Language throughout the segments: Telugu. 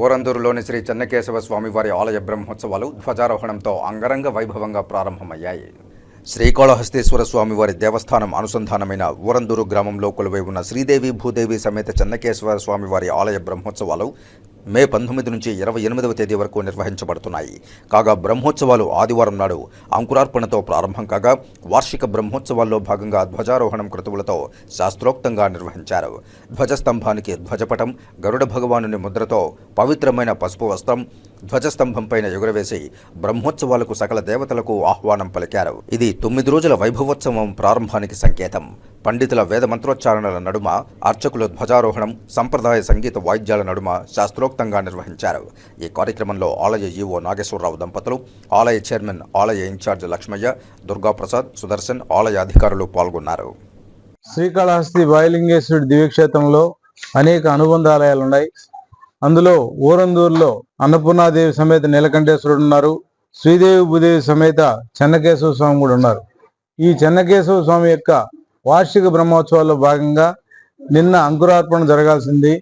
ఊరందూరులోని శ్రీ చెన్నకేశవ స్వామివారి ఆలయ బ్రహ్మోత్సవాలు ధ్వజారోహణంతో అంగరంగ వైభవంగా ప్రారంభమయ్యాయి. శ్రీకాళహస్తీశ్వర స్వామివారి దేవస్థానం అనుసంధానమైన ఊరందూరు గ్రామంలో కొలువై ఉన్న శ్రీదేవి భూదేవి సమేత చెన్నకేశ్వర స్వామివారి ఆలయ బ్రహ్మోత్సవాలు మే పంతొమ్మిది నుంచి ఇరవై ఎనిమిదవ తేదీ వరకు నిర్వహించబడుతున్నాయి. కాగా బ్రహ్మోత్సవాలు ఆదివారం నాడు అంకురార్పణతో ప్రారంభం కాగా వార్షిక బ్రహ్మోత్సవాల్లో భాగంగా ధ్వజారోహణం కృతువులతో శాస్త్రోక్తంగా నిర్వహించారు. ధ్వజస్తంభానికి ధ్వజపటం గరుడ భగవానుని ముద్రతో పవిత్రమైన పసుపు వస్త్రం ధ్వజస్తంభంపైన ఎగురవేసి బ్రహ్మోత్సవాలకు సకల దేవతలకు ఆహ్వానం పలికారు. ఇది తొమ్మిది రోజుల వైభవోత్సవం ప్రారంభానికి సంకేతం. పండితుల వేద మంత్రోచ్చారణల నడుమ అర్చకుల ధ్వజారోహణం సంప్రదాయ సంగీత వాయిద్యాల నడుమ శాస్త్రోక్తంగా నిర్వహించారు. ఈ కార్యక్రమంలో ఆలయ ఈవో నాగేశ్వరరావు దంపతులు ఆలయ చైర్మన్ ఆలయ ఇన్ఛార్జ్ లక్ష్మయ్య దుర్గాప్రసాద్ సుదర్శన్ ఆలయ అధికారులు పాల్గొన్నారు. శ్రీకాళహస్తి బాయలింగేశ్వరుడి దివ్యక్షేత్రంలో అనేక అనుబంధ ఆలయాలు ఉన్నాయి అందులో ఊరందూరులో అన్నపూర్ణాదేవి సమేత నీలకంఠేశ్వరుడు ఉన్నారు. శ్రీదేవి భూదేవి సమేత చెన్నకేశవ స్వామి కూడా ఉన్నారు. ఈ చెన్నకేశవ స్వామి యొక్క వార్షిక బ్రహ్మోత్సవాల్లో భాగంగా నిన్న అంకురార్పణ జరగాల్సింది.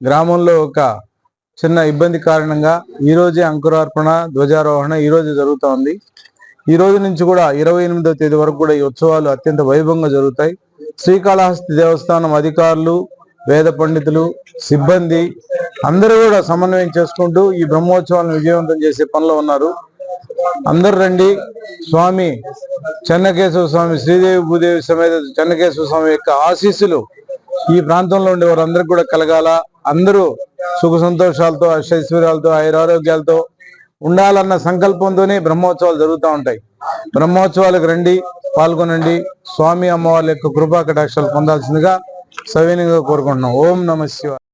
గ్రామంలో ఒక చిన్న ఇబ్బంది కారణంగా ఈ రోజే అంకురార్పణ ధ్వజారోహణ ఈ రోజు జరుగుతూ ఉంది ఈ రోజు నుంచి కూడా ఇరవై ఎనిమిదవ తేదీ వరకు కూడా ఈ ఉత్సవాలు అత్యంత వైభవంగా జరుగుతాయి. శ్రీకాళహస్తి దేవస్థానం అధికారులు వేద పండితులు సిబ్బంది అందరూ కూడా సమన్వయం చేసుకుంటూ ఈ బ్రహ్మోత్సవాలను విజయవంతం చేసే పనిలో ఉన్నారు. అందరు రండి. స్వామి చెన్నకేశవ స్వామి శ్రీదేవి భూదేవి సమేత చెన్నకేశవ స్వామి యొక్క ఆశీస్సులు ఈ ప్రాంతంలో ఉండే వారందరికీ కూడా కలగాల. అందరూ సుఖ సంతోషాలతో అష్టైశ్వర్యాలతో ఐరారోగ్యాలతో ఉండాలన్న సంకల్పంతోనే బ్రహ్మోత్సవాలు జరుగుతూ ఉంటాయి. బ్రహ్మోత్సవాలకు రండి పాల్గొనండి. స్వామి అమ్మవారి యొక్క కృపా కటాక్షాలు పొందాల్సిందిగా సవినీయంగా కోరుకుంటున్నాం. ఓం నమ శివ